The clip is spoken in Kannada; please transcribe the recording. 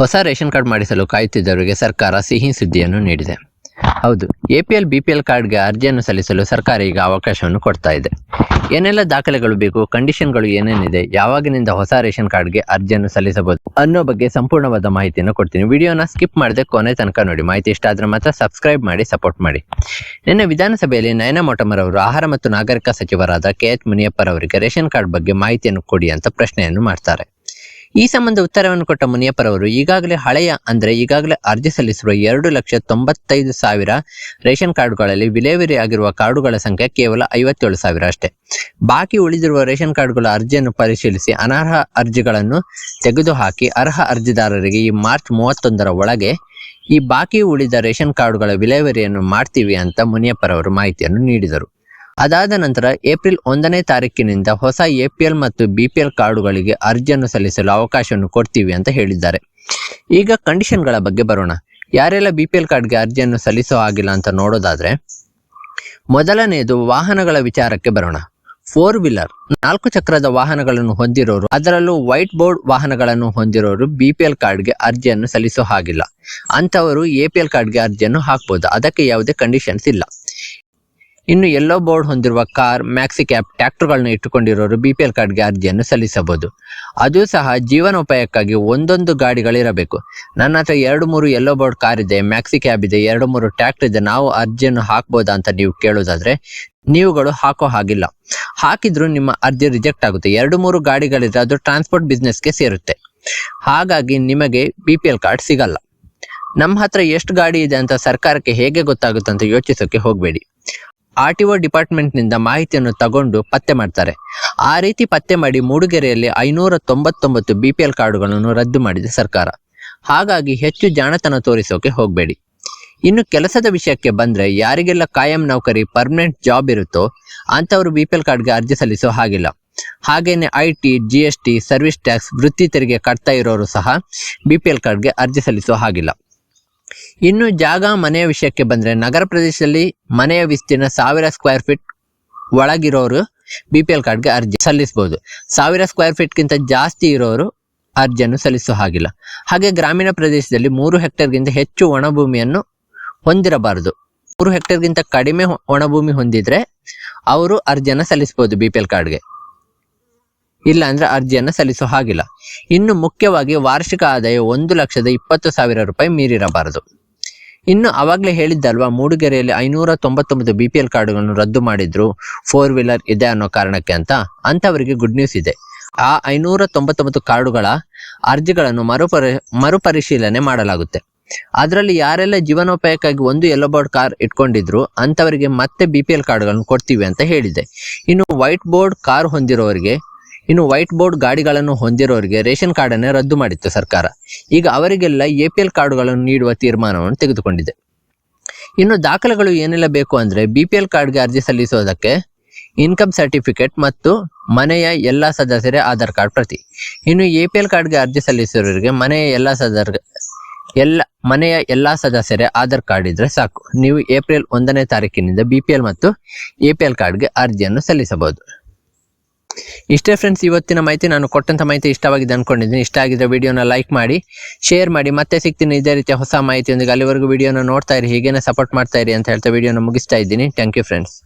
ಹೊಸ ರೇಷನ್ ಕಾರ್ಡ್ ಮಾಡಿಸಲು ಕಾಯುತ್ತಿದ್ದವರಿಗೆ ಸರ್ಕಾರ ಸಿಹಿ ಸುದ್ದಿಯನ್ನು ನೀಡಿದೆ. ಹೌದು ಎಪಿಎಲ್ ಬಿಪಿಎಲ್ ಕಾರ್ಡ್ಗೆ ಅರ್ಜಿಯನ್ನು ಸಲ್ಲಿಸಲು ಸರ್ಕಾರ ಈಗ ಅವಕಾಶವನ್ನು ಕೊಡ್ತಾ ಇದೆ. ಏನೆಲ್ಲ ದಾಖಲೆಗಳು ಬೇಕು, ಕಂಡೀಷನ್ಗಳು ಏನೇನಿದೆ, ಯಾವಾಗಿನಿಂದ ಹೊಸ ರೇಷನ್ ಕಾರ್ಡ್ಗೆ ಅರ್ಜಿಯನ್ನು ಸಲ್ಲಿಸಬಹುದು ಅನ್ನೋ ಬಗ್ಗೆ ಸಂಪೂರ್ಣವಾದ ಮಾಹಿತಿಯನ್ನು ಕೊಡ್ತೀನಿ. ವಿಡಿಯೋನ ಸ್ಕಿಪ್ ಮಾಡದೆ ಕೊನೆ ತನಕ ನೋಡಿ. ಮಾಹಿತಿ ಇಷ್ಟ ಆದರೆ ಮಾತ್ರ ಸಬ್ಸ್ಕ್ರೈಬ್ ಮಾಡಿ, ಸಪೋರ್ಟ್ ಮಾಡಿ. ನಿನ್ನೆ ವಿಧಾನಸಭೆಯಲ್ಲಿ ನಯನ ಮೊಟಮರ್ ಅವರು, ಆಹಾರ ಮತ್ತು ನಾಗರಿಕ ಸಚಿವರಾದ ಕೆ ಎಚ್ ಮುನಿಯಪ್ಪರವರಿಗೆ ರೇಷನ್ ಕಾರ್ಡ್ ಬಗ್ಗೆ ಮಾಹಿತಿಯನ್ನು ಕೊಡಿ ಅಂತ ಪ್ರಶ್ನೆಯನ್ನು ಮಾಡ್ತಾರೆ. ಈ ಸಂಬಂಧ ಉತ್ತರವನ್ನು ಕೊಟ್ಟ ಮುನಿಯಪ್ಪರವರು, ಈಗಾಗಲೇ ಹಳೆಯ ಅಂದ್ರೆ ಈಗಾಗಲೇ ಅರ್ಜಿ ಸಲ್ಲಿಸಿರುವ ಎರಡು ಲಕ್ಷ ತೊಂಬತ್ತೈದು ಸಾವಿರ ರೇಷನ್ ಕಾರ್ಡ್ಗಳಲ್ಲಿ ವಿಲೇವರಿ ಆಗಿರುವ ಕಾರ್ಡುಗಳ ಸಂಖ್ಯೆ ಕೇವಲ ಐವತ್ತೇಳು ಸಾವಿರ ಅಷ್ಟೇ. ಬಾಕಿ ಉಳಿದಿರುವ ರೇಷನ್ ಕಾರ್ಡ್ಗಳ ಅರ್ಜಿಯನ್ನು ಪರಿಶೀಲಿಸಿ ಅನರ್ಹ ಅರ್ಜಿಗಳನ್ನು ತೆಗೆದುಹಾಕಿ ಅರ್ಹ ಅರ್ಜಿದಾರರಿಗೆ ಈ ಮಾರ್ಚ್ ಮೂವತ್ತೊಂದರ ಒಳಗೆ ಈ ಬಾಕಿ ಉಳಿದ ರೇಷನ್ ಕಾರ್ಡುಗಳ ವಿಲೇವರಿಯನ್ನು ಮಾಡ್ತೀವಿ ಅಂತ ಮುನಿಯಪ್ಪರವರು ಮಾಹಿತಿಯನ್ನು ನೀಡಿದರು. ಅದಾದ ನಂತರ ಏಪ್ರಿಲ್ ಒಂದನೇ ತಾರೀಕಿನಿಂದ ಹೊಸ ಎಪಿಎಲ್ ಮತ್ತು ಬಿಪಿಎಲ್ ಕಾರ್ಡುಗಳಿಗೆ ಅರ್ಜಿಯನ್ನು ಸಲ್ಲಿಸಲು ಅವಕಾಶವನ್ನು ಕೊಡ್ತೀವಿ ಅಂತ ಹೇಳಿದ್ದಾರೆ. ಈಗ ಕಂಡೀಷನ್ಗಳ ಬಗ್ಗೆ ಬರೋಣ. ಯಾರೆಲ್ಲ ಬಿಪಿಎಲ್ ಕಾರ್ಡ್ಗೆ ಅರ್ಜಿಯನ್ನು ಸಲ್ಲಿಸೋ ಆಗಿಲ್ಲ ಅಂತ ನೋಡೋದಾದ್ರೆ ಮೊದಲನೆಯದು ವಾಹನಗಳ ವಿಚಾರಕ್ಕೆ ಬರೋಣ. ಫೋರ್ ವೀಲರ್ ನಾಲ್ಕು ಚಕ್ರದ ವಾಹನಗಳನ್ನು ಹೊಂದಿರೋರು, ಅದರಲ್ಲೂ ವೈಟ್ ಬೋರ್ಡ್ ವಾಹನಗಳನ್ನು ಹೊಂದಿರೋರು ಬಿಪಿಎಲ್ ಕಾರ್ಡ್ಗೆ ಅರ್ಜಿಯನ್ನು ಸಲ್ಲಿಸೋ ಹಾಗಿಲ್ಲ. ಅಂತವರು ಎಪಿಎಲ್ ಕಾರ್ಡ್ಗೆ ಅರ್ಜಿಯನ್ನು ಹಾಕ್ಬೋದು. ಅದಕ್ಕೆ ಯಾವುದೇ ಕಂಡೀಷನ್ಸ್ ಇಲ್ಲ. ಇನ್ನು ಎಲ್ಲೋ ಬೋರ್ಡ್ ಹೊಂದಿರುವ ಕಾರ್, ಮ್ಯಾಕ್ಸಿ ಕ್ಯಾಬ್, ಟ್ರ್ಯಾಕ್ಟರ್ಗಳನ್ನ ಇಟ್ಟುಕೊಂಡಿರೋರು ಬಿಪಿಎಲ್ ಕಾರ್ಡ್ಗೆ ಅರ್ಜಿಯನ್ನು ಸಲ್ಲಿಸಬಹುದು. ಅದು ಸಹ ಜೀವನೋಪಾಯಕ್ಕಾಗಿ ಒಂದೊಂದು ಗಾಡಿಗಳಿರಬೇಕು. ನನ್ನ ಹತ್ರ ಎರಡು ಮೂರು ಎಲ್ಲೋ ಬೋರ್ಡ್ ಕಾರ್ ಇದೆ, ಮ್ಯಾಕ್ಸಿ ಕ್ಯಾಬ್ ಇದೆ, ಎರಡು ಮೂರು ಟ್ರ್ಯಾಕ್ಟರ್ ಇದೆ, ನಾವು ಅರ್ಜಿಯನ್ನು ಹಾಕ್ಬೋದಾ ಅಂತ ನೀವು ಕೇಳೋದಾದ್ರೆ ನೀವುಗಳು ಹಾಕೋ ಹಾಗಿಲ್ಲ. ಹಾಕಿದ್ರು ನಿಮ್ಮ ಅರ್ಜಿ ರಿಜೆಕ್ಟ್ ಆಗುತ್ತೆ. ಎರಡು ಮೂರು ಗಾಡಿಗಳಿದ್ರೆ ಅದು ಟ್ರಾನ್ಸ್ಪೋರ್ಟ್ ಬಿಸ್ನೆಸ್ಗೆ ಸೇರುತ್ತೆ. ಹಾಗಾಗಿ ನಿಮಗೆ ಬಿಪಿಎಲ್ ಕಾರ್ಡ್ ಸಿಗಲ್ಲ. ನಮ್ಮ ಹತ್ರ ಎಷ್ಟು ಗಾಡಿ ಇದೆ ಅಂತ ಸರ್ಕಾರಕ್ಕೆ ಹೇಗೆ ಗೊತ್ತಾಗುತ್ತೆ ಅಂತ ಯೋಚಿಸೋಕೆ ಹೋಗಬೇಡಿ. ಆರ್ ಟಿ ಒ ಡಿಪಾರ್ಟ್ಮೆಂಟ್ನಿಂದ ಮಾಹಿತಿಯನ್ನು ತಗೊಂಡು ಪತ್ತೆ ಮಾಡ್ತಾರೆ. ಆ ರೀತಿ ಪತ್ತೆ ಮಾಡಿ ಮೂಡಿಗೆರೆಯಲ್ಲಿ ಐನೂರ ತೊಂಬತ್ತೊಂಬತ್ತು ಬಿ ಪಿ ಎಲ್ ಕಾರ್ಡುಗಳನ್ನು ರದ್ದು ಮಾಡಿದೆ ಸರ್ಕಾರ. ಹಾಗಾಗಿ ಹೆಚ್ಚು ಜಾಣತನ ತೋರಿಸೋಕೆ ಹೋಗಬೇಡಿ. ಇನ್ನು ಕೆಲಸದ ವಿಷಯಕ್ಕೆ ಬಂದ್ರೆ ಯಾರಿಗೆಲ್ಲ ಕಾಯಂ ನೌಕರಿ, ಪರ್ಮನೆಂಟ್ ಜಾಬ್ ಇರುತ್ತೋ ಅಂಥವರು ಬಿ ಪಿ ಎಲ್ ಕಾರ್ಡ್ಗೆ ಅರ್ಜಿ ಸಲ್ಲಿಸೋ ಹಾಗಿಲ್ಲ. ಹಾಗೇನೆ I T, G S T, service tax, ವೃತ್ತಿ ತೆರಿಗೆ ಕಟ್ತಾ ಇರೋರು ಸಹ ಬಿ ಪಿ ಎಲ್ ಕಾರ್ಡ್ಗೆ ಅರ್ಜಿ ಸಲ್ಲಿಸೋ ಹಾಗಿಲ್ಲ. ಇನ್ನು ಜಾಗ ಮನೆಯ ವಿಷಯಕ್ಕೆ ಬಂದ್ರೆ ನಗರ ಪ್ರದೇಶದಲ್ಲಿ ಮನೆಯ ವಿಸ್ತೀರ್ಣ ಸಾವಿರ ಸ್ಕ್ವೇರ್ ಫೀಟ್ ಒಳಗಿರೋರು ಬಿ ಪಿ ಎಲ್ ಕಾರ್ಡ್ಗೆ ಅರ್ಜಿ ಸಲ್ಲಿಸಬಹುದು ಸಾವಿರ ಸ್ಕ್ವೇರ್ ಫೀಟ್ಗಿಂತ ಜಾಸ್ತಿ ಇರೋರು ಅರ್ಜಿಯನ್ನು ಸಲ್ಲಿಸೋ ಹಾಗಿಲ್ಲ. ಹಾಗೆ ಗ್ರಾಮೀಣ ಪ್ರದೇಶದಲ್ಲಿ ಮೂರು ಹೆಕ್ಟೇರ್ಗಿಂತ ಹೆಚ್ಚು ಒಣಭೂಮಿಯನ್ನು ಹೊಂದಿರಬಾರದು. ಮೂರು ಹೆಕ್ಟೇರ್ಗಿಂತ ಕಡಿಮೆ ಒಣಭೂಮಿ ಹೊಂದಿದ್ರೆ ಅವರು ಅರ್ಜಿಯನ್ನು ಸಲ್ಲಿಸಬಹುದು ಬಿ ಪಿ ಎಲ್ ಕಾರ್ಡ್ಗೆ ಇಲ್ಲ ಅಂದ್ರೆ ಅರ್ಜಿಯನ್ನು ಸಲ್ಲಿಸೋ ಹಾಗಿಲ್ಲ. ಇನ್ನು ಮುಖ್ಯವಾಗಿ ವಾರ್ಷಿಕ ಆದಾಯ ಒಂದು ಲಕ್ಷದ ಇಪ್ಪತ್ತು ಸಾವಿರ ರೂಪಾಯಿ ಮೀರಿರಬಾರದು. ಇನ್ನು ಅವಾಗಲೇ ಹೇಳಿದ್ದಲ್ವಾ, ಮೂಡಿಗೆರೆಯಲ್ಲಿ ಐನೂರ ತೊಂಬತ್ತೊಂಬತ್ತು ಬಿ ಪಿ ಎಲ್ ಕಾರ್ಡುಗಳನ್ನು ರದ್ದು ಮಾಡಿದ್ರು ಫೋರ್ ವೀಲರ್ ಇದೆ ಅನ್ನೋ ಕಾರಣಕ್ಕೆ ಅಂತ, ಅಂತವರಿಗೆ ಗುಡ್ ನ್ಯೂಸ್ ಇದೆ. ಆ ಐನೂರ ತೊಂಬತ್ತೊಂಬತ್ತು ಕಾರ್ಡುಗಳ ಅರ್ಜಿಗಳನ್ನು ಮರುಪರಿ, ಮರುಪರಿಶೀಲನೆ ಮಾಡಲಾಗುತ್ತೆ. ಅದರಲ್ಲಿ ಯಾರೆಲ್ಲ ಜೀವನೋಪಾಯಕ್ಕಾಗಿ ಒಂದು ಯೆಲ್ಲೋ ಬೋರ್ಡ್ ಕಾರ್ ಇಟ್ಕೊಂಡಿದ್ರು, ಅಂತವರಿಗೆ ಮತ್ತೆ ಬಿ ಪಿ ಎಲ್ ಕಾರ್ಡ್ಗಳನ್ನು ಕೊಡ್ತೀವಿ ಅಂತ ಹೇಳಿದೆ. ಇನ್ನು ವೈಟ್ ಬೋರ್ಡ್ ಕಾರ್ ಹೊಂದಿರೋರಿಗೆ ಇನ್ನು ವೈಟ್ ಬೋರ್ಡ್ ಗಾಡಿಗಳನ್ನು ಹೊಂದಿರೋರಿಗೆ ರೇಷನ್ ಕಾರ್ಡ್ ಅನ್ನು ರದ್ದು ಮಾಡಿತ್ತು ಸರ್ಕಾರ. ಈಗ ಅವರಿಗೆಲ್ಲ ಎ ಪಿ ಎಲ್ ಕಾರ್ಡ್ಗಳನ್ನು ನೀಡುವ ತೀರ್ಮಾನವನ್ನು ತೆಗೆದುಕೊಂಡಿದೆ. ಇನ್ನು ದಾಖಲೆಗಳು ಏನೆಲ್ಲ ಬೇಕು ಅಂದ್ರೆ ಬಿ ಪಿ ಎಲ್ ಕಾರ್ಡ್ಗೆ ಅರ್ಜಿ ಸಲ್ಲಿಸೋದಕ್ಕೆ ಇನ್ಕಮ್ ಸರ್ಟಿಫಿಕೇಟ್ ಮತ್ತು ಮನೆಯ ಎಲ್ಲಾ ಸದಸ್ಯರೇ ಆಧಾರ್ ಕಾರ್ಡ್ ಪ್ರತಿ. ಇನ್ನು ಎ ಪಿ ಎಲ್ ಕಾರ್ಡ್ಗೆ ಅರ್ಜಿ ಸಲ್ಲಿಸೋರಿಗೆ ಮನೆಯ ಎಲ್ಲ ಸದರ್, ಎಲ್ಲ, ಮನೆಯ ಎಲ್ಲಾ ಸದಸ್ಯರೇ ಆಧಾರ್ ಕಾರ್ಡ್ ಇದ್ರೆ ಸಾಕು. ನೀವು ಏಪ್ರಿಲ್ ಒಂದನೇ ತಾರೀಕಿನಿಂದ ಬಿ ಪಿ ಎಲ್ ಮತ್ತು ಎ ಪಿ ಎಲ್ ಕಾರ್ಡ್ಗೆ ಅರ್ಜಿಯನ್ನು ಸಲ್ಲಿಸಬಹುದು. ಇಷ್ಟೇ ಫ್ರೆಂಡ್ಸ್ ಇವತ್ತಿನ ಮಾಹಿತಿ ನಾನು ಕೊಟ್ಟಂತ ಮಾಹಿತಿ ಇಷ್ಟವಾಗಿದೆ ಅಂದ್ಕೊಂಡಿದ್ದೀನಿ ಇಷ್ಟ ಆಗಿದ್ರೆ ವಿಡಿಯೋನ ಲೈಕ್ ಮಾಡಿ ಶೇರ್ ಮಾಡಿ, ಮತ್ತೆ ಸಿಗ್ತೀನಿ ಇದೇ ರೀತಿಯ ಹೊಸ ಮಾಹಿತಿಯೊಂದಿಗೆ ಅಲ್ಲಿವರೆಗೂ ವಿಡಿಯೋನ ನೋಡ್ತಾ ಇರಿ, ಹೀಗೇನೆ ಸಪೋರ್ಟ್ ಮಾಡ್ತಾ ಇರಿ ಅಂತ ಹೇಳ್ತಾ ವಿಡಿಯೋನ ಮುಗಿಸ್ತಾ ಇದ್ದೀನಿ. Thank you friends